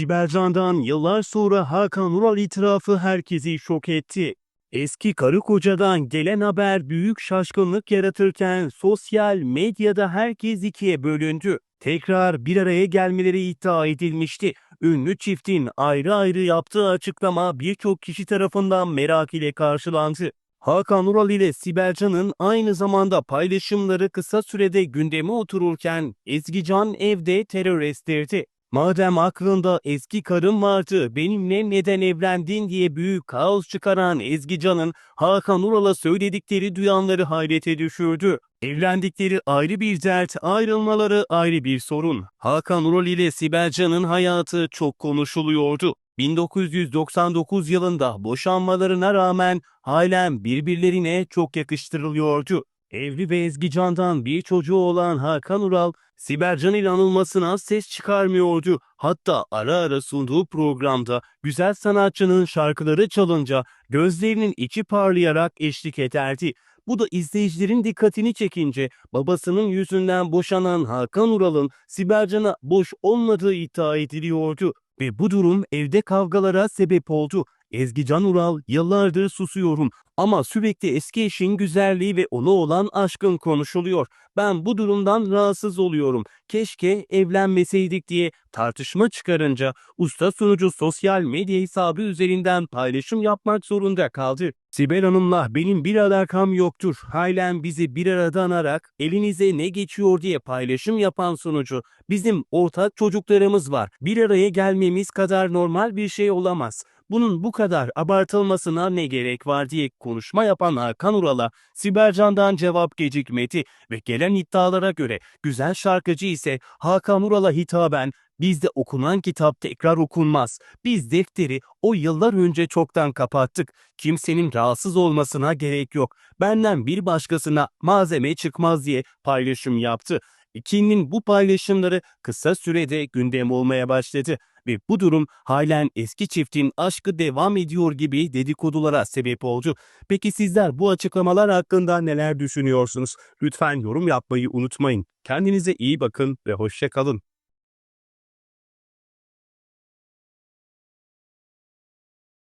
Sibel Can'dan yıllar sonra Hakan Ural itirafı herkesi şok etti. Eski karı kocadan gelen haber büyük şaşkınlık yaratırken sosyal medyada herkes ikiye bölündü. Tekrar bir araya gelmeleri iddia edilmişti. Ünlü çiftin ayrı ayrı yaptığı açıklama birçok kişi tarafından merak ile karşılandı. Hakan Ural ile Sibel Can'ın aynı zamanda paylaşımları kısa sürede gündeme otururken Ezgi Can evde terör estirdi. Madem aklında eski karım vardı, benimle neden evlendin diye büyük kaos çıkaran Ezgi Can'ın Hakan Ural'a söyledikleri duyanları hayrete düşürdü. Evlendikleri ayrı bir dert, ayrılmaları ayrı bir sorun. Hakan Ural ile Sibel Can'ın hayatı çok konuşuluyordu. 1999 yılında boşanmalarına rağmen halen birbirlerine çok yakıştırılıyordu. Evli ve Ezgi Can'dan bir çocuğu olan Hakan Ural, Sibel Can ile anılmasına ses çıkarmıyordu. Hatta ara ara sunduğu programda güzel sanatçının şarkıları çalınca gözlerinin içi parlayarak eşlik ederdi. Bu da izleyicilerin dikkatini çekince babasının yüzünden boşanan Hakan Ural'ın Sibel Can'a boş olmadığı iddia ediliyordu. Ve bu durum evde kavgalara sebep oldu. Ezgi Can Ural yıllardır susuyorum ama sürekli eski eşin güzelliği ve ona olan aşkın konuşuluyor. Ben bu durumdan rahatsız oluyorum. Keşke evlenmeseydik diye tartışma çıkarınca usta sunucu sosyal medya hesabı üzerinden paylaşım yapmak zorunda kaldı. Sibel Hanım'la benim bir alakam yoktur. Halen bizi bir arada anarak elinize ne geçiyor diye paylaşım yapan sunucu. Bizim ortak çocuklarımız var. Bir araya gelmemiz kadar normal bir şey olamaz. Bunun bu kadar abartılmasına ne gerek var diye konuşma yapan Hakan Ural'a Sibel Can'dan cevap gecikmedi ve gelen iddialara göre güzel şarkıcı ise Hakan Ural'a hitaben bizde okunan kitap tekrar okunmaz. Biz defteri o yıllar önce çoktan kapattık. Kimsenin rahatsız olmasına gerek yok. Benden bir başkasına malzeme çıkmaz diye paylaşım yaptı. İkinin bu paylaşımları kısa sürede gündem olmaya başladı ve bu durum halen eski çiftin aşkı devam ediyor gibi dedikodulara sebep oldu. Peki sizler bu açıklamalar hakkında neler düşünüyorsunuz? Lütfen yorum yapmayı unutmayın. Kendinize iyi bakın ve hoşça kalın.